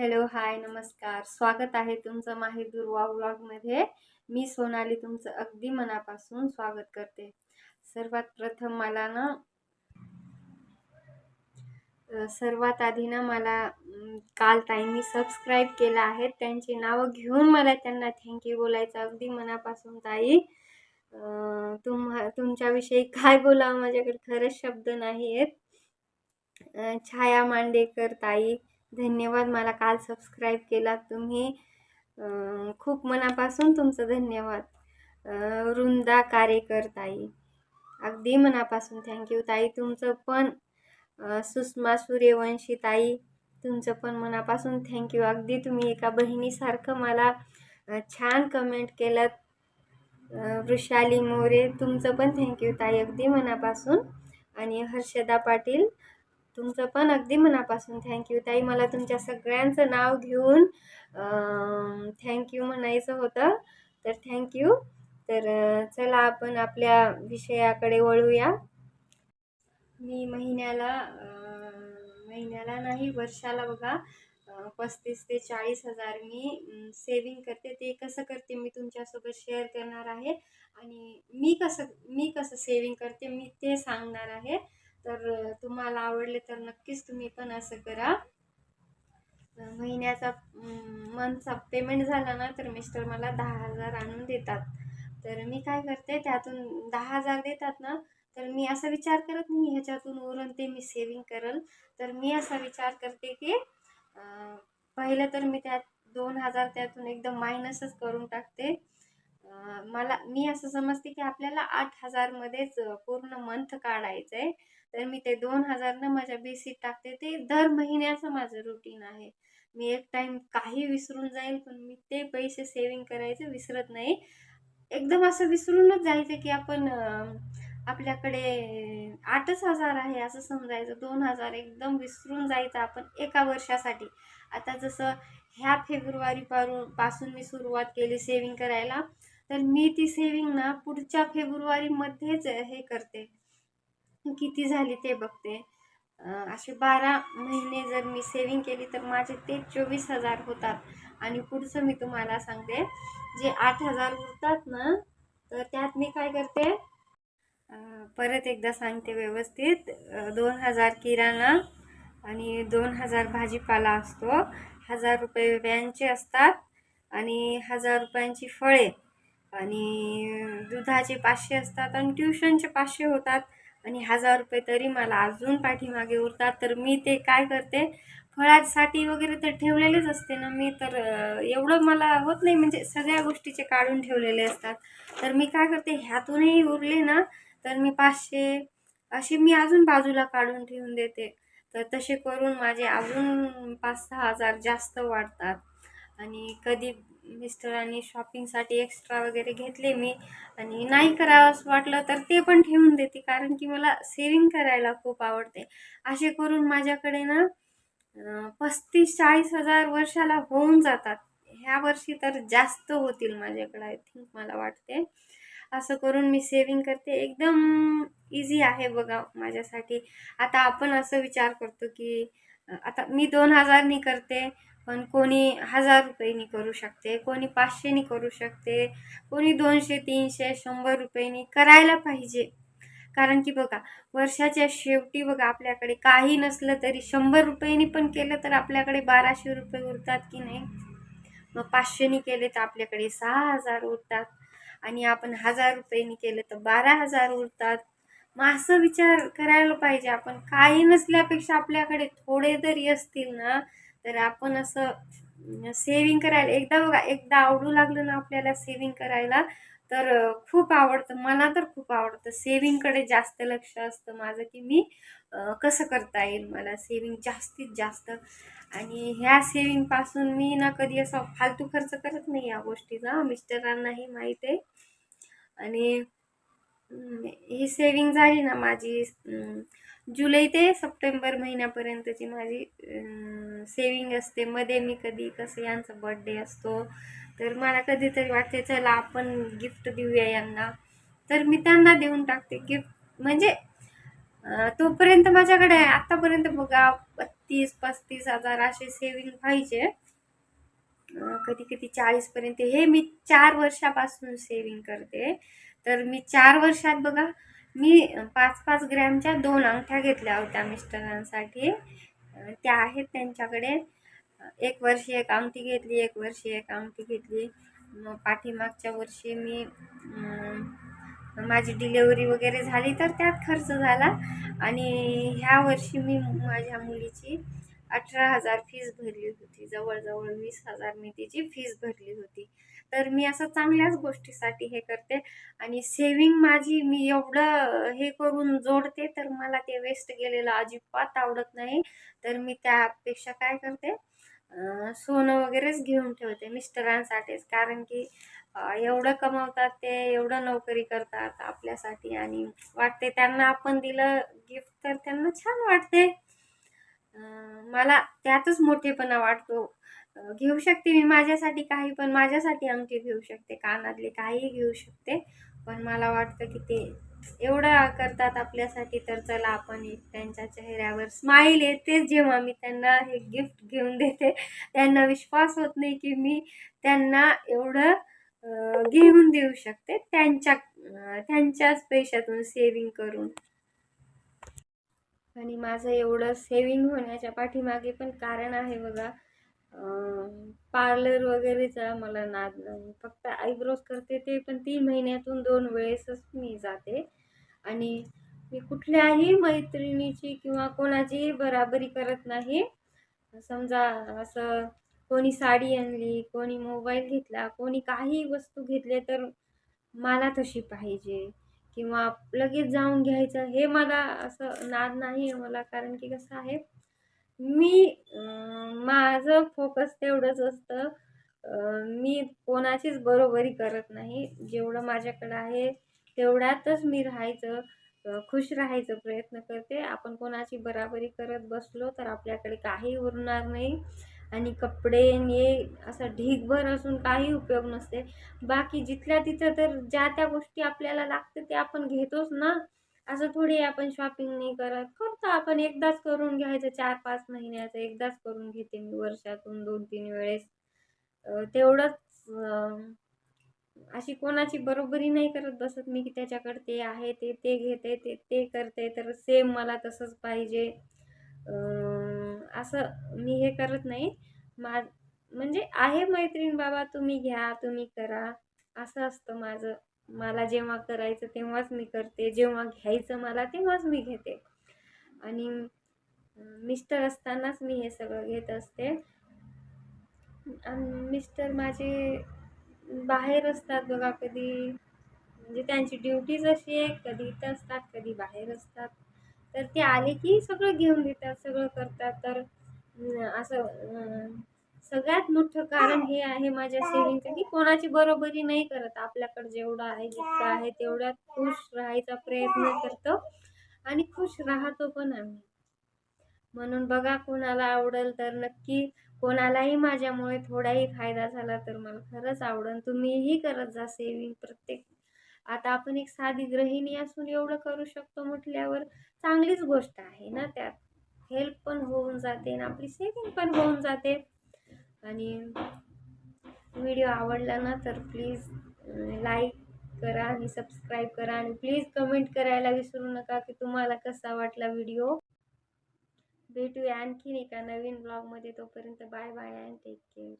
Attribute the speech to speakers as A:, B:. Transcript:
A: Hello hi नमस्कार. स्वागत आहे तुमचं माही दुर्वा व्लॉगमध्ये. मी सोनाली तुमचं अगदी मनापासून स्वागत करते. सर्वात प्रथम मला ना सर्वात आधी ना मला काल ताईंनी सबस्क्राईब केलं आहे. त्यांची नावं घेऊन मला त्यांना थँक्यू बोलायचं अगदी मनापासून ताई. तुम तुम्हा तुमच्याविषयी काय बोलावं? माझ्याकडे खरंच शब्द नाही आहेत छाया मांडेकर ताई. धन्यवाद. मला काल सबस्क्राईब केला तुम्ही. खूप मनापासून तुमचं धन्यवाद. वृंदा कारेकर ताई. अगदी मनापासून थँक्यू ताई तुमचं पण सुषमा सूर्यवंशी ताई तुमचं पण मनापासून थँक्यू अगदी तुम्ही एका बहिणीसारखं मला छान कमेंट केलं वृषाली मोरे तुमचं पण थँक्यू ताई अगदी मनापासून. आणि हर्षदा पाटील तुमचं पण अगदी मनापासून थँक्यू ताई मला तुमच्या सगळ्यांचं नाव घेऊन थँक्यू म्हणायचं होतं. तर थँक्यू तर चला आपण आपल्या विषयाकडे वळूया. मी महिन्याला महिन्याला नाही वर्षाला बघा पस्तीस ते चाळीस हजार मी सेविंग करते. ते कसं करते मी तुमच्यासोबत शेअर करणार आहे आणि मी कसं मी कसं सेविंग करते मी ते सांगणार आहे. तर तुम्हाला आवडले तर नक्कीच तुम्ही पण असं करा. महिन्याचा मंथचा पेमेंट झाला ना तर मिस्टर मला दहा हजार आणून देतात. तर मी काय करते त्यातून दहा हजार देतात ना तर मी असा विचार करत नाही ह्याच्यातून उरून ते मी सेविंग करल. तर मी असा विचार करते की पहिलं तर मी त्यात दोन हजार त्यातून एकदम मायनसच करून टाकते. मला मी असं समजते की आपल्याला आठ हजारमध्येच पूर्ण मंथ काढायचं आहे तर मी ते दोन हजारनं माझ्या बेसिक टाकते. ते दर महिन्याचं माझं रुटीन आहे. मी एक टाईम काही विसरून जाईल पण मी ते पैसे सेविंग करायचे विसरत नाही. एकदम असं विसरूनच जायचं की आपण आपल्याकडे आठच हजार आहे असं समजायचं. दोन हजार एकदम विसरून जायचं आपण एका वर्षासाठी. आता जसं ह्या फेब्रुवारीपासून पासून मी सुरुवात केली सेविंग करायला तर मी ती सेविंग ना पुढच्या फेब्रुवारीमध्येच हे करते. किती झाली ते बघते. असे बारा महिने जर मी सेविंग केली तर माझे ते चोवीस हजार होतात. आणि पुढचं मी तुम्हाला सांगते जे आठ हजार उरतात ना तर त्यात मी काय करते परत एकदा सांगते व्यवस्थित. दोन हजार किराणा आणि दोन हजार भाजीपाला असतो. हजार रुपये व्यांचे असतात आणि हजार रुपयांची फळे आणि दुधाचे पाचशे असतात आणि ट्युशनचे पाचशे होतात. आणि हजार रुपये तरी मला अजून पाठीमागे उरतात. तर मी ते काय करते? फळासाठी वगैरे तर ठेवलेलेच असते ना मी तर एवढं मला होत नाही. म्हणजे सगळ्या गोष्टीचे काढून ठेवलेले असतात. तर मी काय करते? ह्यातूनही उरले ना तर मी पाचशे असे मी अजून बाजूला काढून ठेवून देते. तर तसे करून माझे अजून पाच सहा हजार जास्त वाढतात. आणि कधी मिस्टरांनी शॉपिंगसाठी एक्स्ट्रा वगैरे घेतले मी. आणि नाही करावंच वाटलं तर ते पण ठेवून देते कारण की मला सेविंग करायला खूप आवडते. असे करून माझ्याकडे ना पस्तीस चाळीस हजार वर्षाला होऊन जातात. ह्या वर्षी तर जास्त होतील माझ्याकडे आय थिंक मला वाटते. असं करून मी सेविंग करते. एकदम इझी आहे बघा माझ्यासाठी. आता आपण असं विचार करतो की आता मी दोन हजारनी करते पण कोणी हजार रुपयेनी करू शकते कोणी पाचशेनी करू शकते कोणी दोनशे तीनशे शंभर रुपयेनी करायला पाहिजे. कारण की बघा वर्षाच्या शेवटी बघा आपल्याकडे काही नसलं तरी शंभर रुपयेनी पण केलं तर आपल्याकडे बाराशे रुपये उरतात की नाही? मग पाचशेनी केले तर आपल्याकडे सहा हजार उरतात. आणि आपण हजार रुपयेनी केलं तर बारा हजार उरतात. मग असं विचार करायला पाहिजे. आपण काही नसल्यापेक्षा आपल्याकडे थोडे जरी असतील ना तर आपण असं सेविंग करायला एकदा बघा एकदा आवडू लागलं ना आपल्याला सेविंग करायला तर खूप आवडतं. मला तर खूप आवडतं. सेविंगकडे जास्त लक्ष असतं माझं की मी कसं करता येईल मला सेविंग जास्तीत जास्त. आणि ह्या सेविंगपासून मी ना कधी असा फालतू खर्च करत नाही या गोष्टीचा. मिस्टरांनाही माहीत आहे. आणि ही सेविंग झाली ना माझी जुलै ते सप्टेंबर महिन्यापर्यंतची माझी सेविंग असते. मध्ये मी कधी कसं यांचा बड्डे असतो तर मला कधीतरी वाटते चला आपण गिफ्ट देऊया यांना. तर मी त्यांना देऊन टाकते. गिफ्ट म्हणजे तोपर्यंत माझ्याकडे आतापर्यंत बघा बत्तीस पस्तीस हजार असे सेविंग पाहिजे. कधी कधी चाळीसपर्यंत हे मी चार वर्षापासून सेविंग करते. तर मी चार वर्षात बघा मी पाच पाच ग्रॅमच्या दोन अंगठ्या घेतल्या होत्या मिस्टरांसाठी. त्या आहेत त्यांच्याकडे. एक वर्षी एक अंगठी घेतली एक वर्षी एक अंगठी घेतली. मग पाठीमागच्या वर्षी मी माझी डिलेवरी वगैरे झाली तर त्यात खर्च झाला. आणि ह्या वर्षी मी माझ्या मुलीची अठरा हजार फीज भरली होती. जवळजवळ वीस हजार मी तिची फीज भरली होती. तर मी असं चांगल्याच गोष्टीसाठी हे करते आणि सेविंग माझी मी एवढं हे करून जोडते तर मला ते वेस्ट गेलेलं अजिबात आवडत नाही. तर मी त्यापेक्षा काय करते? सोनं वगैरेच घेऊन ठेवते मिस्टरांसाठीच. कारण की एवढं कमवतात ते एवढं नोकरी करतात आपल्यासाठी आणि वाटते त्यांना आपण दिलं गिफ्ट तर त्यांना छान वाटते. मला त्यातच मोठेपणा वाटतो. घेऊ शकते मी माझ्यासाठी काही पण माझ्यासाठी अंगठी घेऊ शकते कानातले काहीही घेऊ शकते. पण मला वाटतं की ते एवढं करतात आपल्यासाठी तर चला आपण एक त्यांच्या चेहऱ्यावर स्माईल येतेच जेव्हा मी त्यांना हे गिफ्ट घेऊन देते त्यांना विश्वास होत नाही की मी त्यांना एवढं घेऊन देऊ शकते. त्यांच्या त्यांच्याच पैशातून सेविंग करून. आणि माझं एवढं सेविंग होण्याच्या पाठीमागे पण कारण आहे बघा. पार्लर वगैरेचा मला नाद नाही फक्त आयब्रोज करते ते पण तीन महिन्यातून दोन वेळेसच मी जाते. आणि मी कुठल्याही मैत्रिणीची किंवा कोणाचीही बराबरी करत नाही. समजा असं कोणी साडी आणली कोणी मोबाईल घेतला कोणी काही वस्तू घेतले तर मला तशी पाहिजे. किंवा लगेच जाऊन घ्यायचं हे मला असं नाद नाही आहे मला कारण की कसं आहे मी माझं फोकस तेवढंच असतं. मी कोणाचीच बरोबरी करत नाही. जेवढं माझ्याकडं आहे तेवढ्यातच मी राहायचं खुश राहायचं प्रयत्न करते. आपण कोणाची बराबरी करत बसलो तर आपल्याकडे काही उरणार नाही. आणि कपडे आणि हे असं ढीगभर असून काही उपयोग नसते. बाकी जिथल्या तिथं तर ज्या त्या गोष्टी आपल्याला लागते ते आपण घेतोच ना. असं थोडी आपण शॉपिंग नाही करत. करतो आपण. एकदाच करून घ्यायचं चार पाच महिन्याचं एकदाच करून घेते मी वर्षातून दोन तीन वेळेस. तेवढंच अशी कोणाची बरोबरी नाही करत बसत मी की त्याच्याकडे ते आहे ते ते घेते ते ते करते. तर सेम मला तसंच पाहिजे. अं, असं मी हे करत नाही. मा म्हणजे आहे मैत्रीण बाबा तुम्ही घ्या तुम्ही करा. असं असतं माझं. मला जेव्हा करायचं तेव्हाच मी करते. जेव्हा घ्यायचं मला तेव्हाच मी घेते. आणि मिस्टर असतानाच मी हे सगळं घेत असते. आणि मिस्टर माझे बाहेर असतात बघा कधी. म्हणजे त्यांची ड्युटीज अशी आहे कधी इथं असतात कधी बाहेर असतात. तर ते आले की सगळं घेऊन देतात सगळं करतात. तर असं सगळ्यात मोठं कारण हे आहे माझ्या सेविंगचं की कोणाची बरोबरी नाही करत. आपल्याकडे जेवढं आहे जितकं आहे तेवढ्यात खुश राहायचा प्रयत्न करतो आणि खुश राहतो पण आम्ही. म्हणून बघा कोणाला आवडेल तर नक्की कोणालाही माझ्यामुळे थोडाही फायदा झाला तर मला खरंच आवडेल. तुम्हीही करत जा सेविंग प्रत्येक आता आपण एक साधी गृहिणी असून एवढं करू शकतो म्हटल्यावर चांगलीच गोष्ट आहे ना त्यात. हेल्प पण होऊन जाते आणि आपली सेविंग पण होऊन जाते. आणि व्हिडिओ आवडला ना तर प्लीज लाईक करा आणि सबस्क्राईब करा आणि प्लीज कमेंट करायला विसरू नका की तुम्हाला कसा वाटला व्हिडिओ भेटूया आणखीन एका नवीन ब्लॉगमध्ये तोपर्यंत bye bye and take care